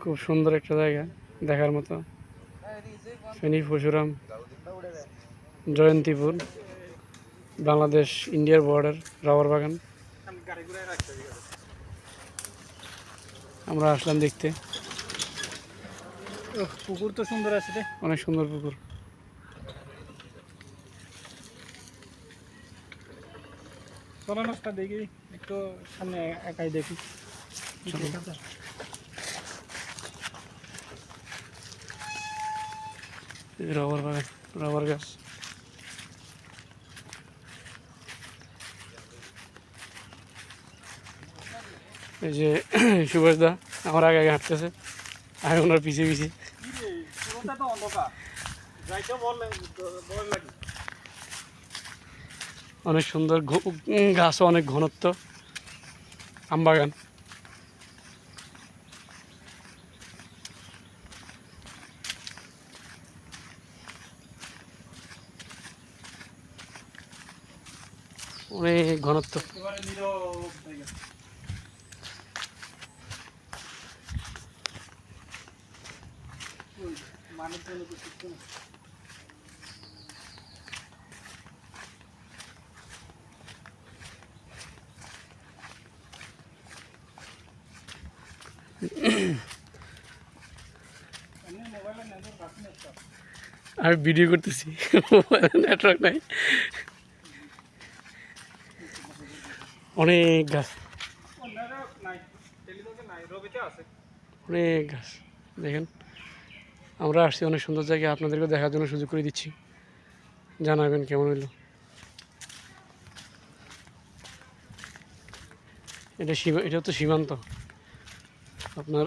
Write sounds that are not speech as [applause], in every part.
খুব সুন্দর একটা জায়গা দেখার মতো। ফেনী পরশুরাম জয়ন্তীপুর বাংলাদেশ ইন্ডিয়ার বর্ডার রাবার বাগান। আমরা আসলাম দেখতে। পুকুর তো সুন্দর আছে রে। অনেক সুন্দর পুকুর। চলো দেখি একটু সামনে একাই দেখি চলো। দেখা যাক। এই রাবার বাগান রাবার গাছ এই যে [coughs] সুভাষ দা, আমার আগে আগে হাঁটতেছে। আমি ওনার পিছিয়ে পিছিয়ে অনেক সুন্দর গাছও অনেক ঘনত্ব। আমবাগান অনেক ঘনত্ব এবারে নীরব জায়গা ওই, মানুষজন তো শিখছে না এমনি মোবাইলে নেটওয়ার্ক আছে না একটা? আমি ভিডিও করতেছি নেটওয়ার্ক নাই অনেক গাছ। অনেক গাছ। দেখেন, আমরা আসছি অনেক সুন্দর জায়গায়। আপনাদেরকে দেখার জন্য সুযোগ করে দিচ্ছি। জানাবেন কেমন হইল। এটা সীমা এটা তো সীমান্ত। আপনার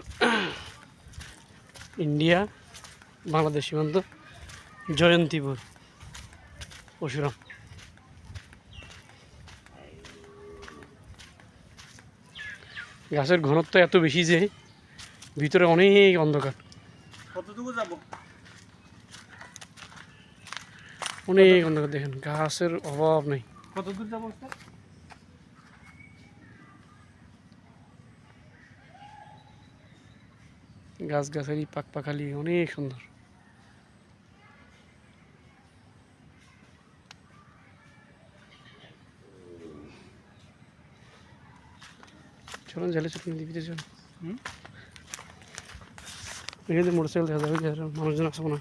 ইন্ডিয়া, বাংলাদেশ সীমান্ত, জয়ন্তীপুর, পরশুরাম। গাছের ঘনত্ব এত বেশি যে ভিতরে অনেক অন্ধকার। কতটুকু যাব? অনেক অন্ধকার দেখেন গাছের অভাব নেই। কত দূর যাব গাছ গাছালি পাক পাখালি অনেক সুন্দর। চলুন জলে চলুন দিবিতে চলুন এখানে মোটর সাইকেল দেখা যাবে মানুষজন আসব না।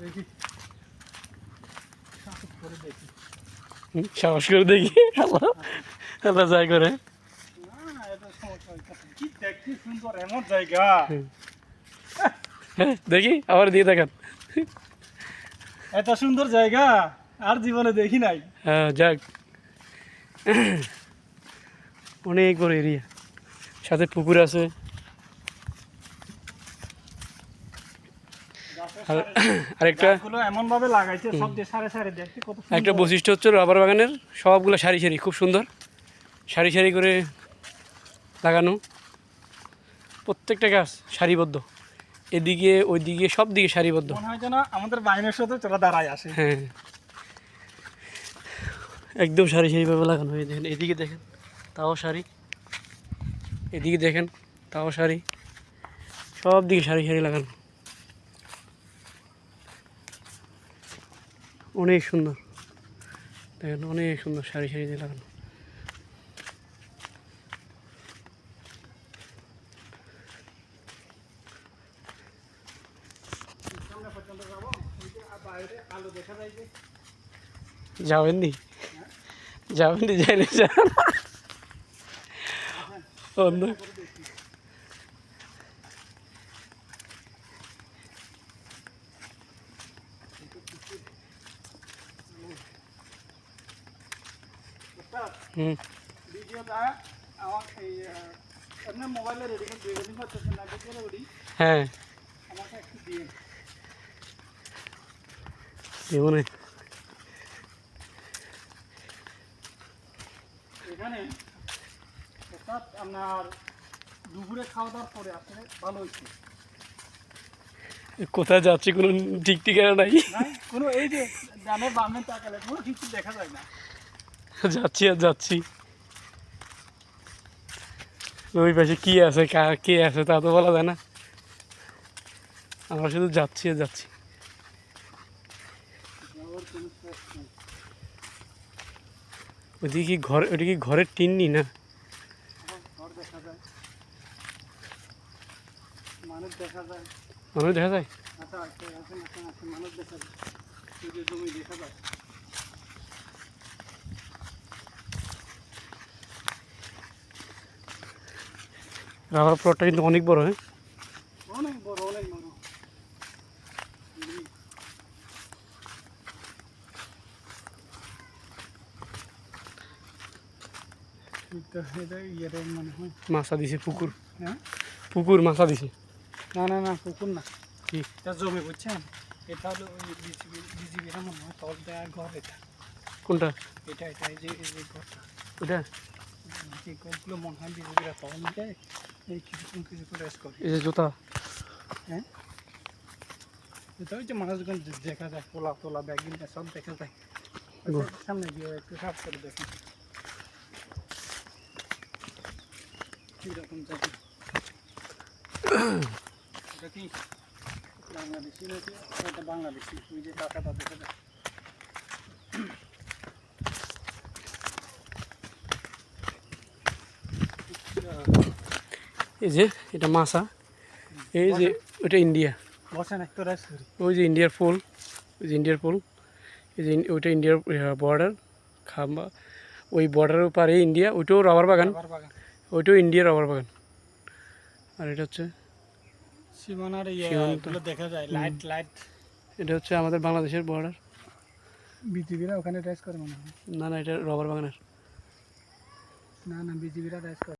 দেখি। সাহস করে দেখি। আল্লাহ আল্লাহ যাই করে। হ্যাঁ দেখি আবার দিয়ে দেখান। এত সুন্দর জায়গা আর জীবনে দেখি নাই। হ্যাঁ যাক। অনেক বড় এরিয়া সাথে পুকুর আছে। আর আরেকটা গাছগুলো এমন ভাবে লাগাইছে সব দিয়ে সারে সারে দেখতে কত একটা বৈশিষ্ট্য হচ্ছে রাবার বাগানের সবগুলো সারি সারি খুব সুন্দর। সারি সারি করে লাগানো। প্রত্যেকটা গাছ সারিবদ্ধ। এদিকে ওইদিকে সব দিকে সারিবদ্ধ আমাদের বাইনের সাথে চলা দাঁড়ায় আসে হ্যাঁ। একদম সারি সারিভাবে লাগানো হয়ে দেখেন এদিকে দেখেন তাও সারি। এদিকে দেখেন তাও সারি। সব দিকে সারি সারি লাগানো। অনেক সুন্দর। দেখেন অনেক সুন্দর সারি সারি দিয়ে লাগানো সামনে পর্যন্ত যাব ওই যে বাইরে আলো দেখা যায় যে যাবেন নি যাবেন হুম। ভিডিওটা আমার এই আহ, মোবাইলে রেডি করে দিয়ে দিন না ভিডিও রেডি হ্যাঁ আমাকে একটু দিয়ে এখানে। ওস্তাদ আপনার দুপুরে খাওয়া দাওয়ার পরে আসলে ভালো হয়েছে। কোথায় যাচ্ছি কোনো ঠিক ঠিকানা নাই? কোনো এই যে ডানে বামে তাকালে কোনো কিছু দেখা যায় না। যাচ্ছি আর যাচ্ছি। ওই পাশে কি আছে কে আছে তা তো বলা যায় না। আমরা শুধু যাচ্ছি আর যাচ্ছি যাওয়ার কোনো শেষ নেই। ওইদিকে কি ঘর ওইটা কি ঘরের টিননি না? মানুষ দেখা যায়? দেখা যায় রাবার প্লটটা কিন্তু অনেক বড় হ্যাঁ অনেক বড় অনেক বড় এটা এটা ইয়েটা মনে হয় মাছা দিছে পুকুর। হ্যাঁ? পুকুর মাছা দিছে। না না না পুকুর না। কি? জমি বুঝছেন? এটা হলো ওই বিজিবিরা মনে হয় তল দেওয়া ঘর এটা। কোনটা? এটা এটা এই যে এই ঘরটা। ওটা যে ঘরগুলো মনে হয় বিজিবিরা তল দেয় এই কিছুক্ষণ কিছুক্ষণ রেস্ট করে। এই যে জুতা। হ্যাঁ? এটা ওই যে মানুষজন দেখা যায় পোলা তোলা ব্যাগিন সব দেখা যায়। সামনে গিয়ে একটু সাফ করে দেখুন। কীরকম যাবে এটা কি? বাংলাদেশি নাকি? এটা বাংলাদেশি। ওই যে টাকাটা দেখা যায় এই যে এটা মাছা। এই যে ওটা ইন্ডিয়া। ওই যে ইন্ডিয়ার ফুল। ওই যে ইন্ডিয়ার ফুল। এই যে ওইটা ইন্ডিয়ার বর্ডার খাম্বা ওই বর্ডারের পারে ইন্ডিয়া ওইটাও রাবার বাগান। ওইটাও ইন্ডিয়ার রবার বাগান। আর এটা হচ্ছে সীমানার। ইয়েগুলো দেখা যায় লাইট লাইট এটা হচ্ছে আমাদের বাংলাদেশের বর্ডার বিজিবিরা ওখানে রাইস করে মনে হয়। না না এটা রবার বাগানের। না না বিজিবিরা রাইস করে।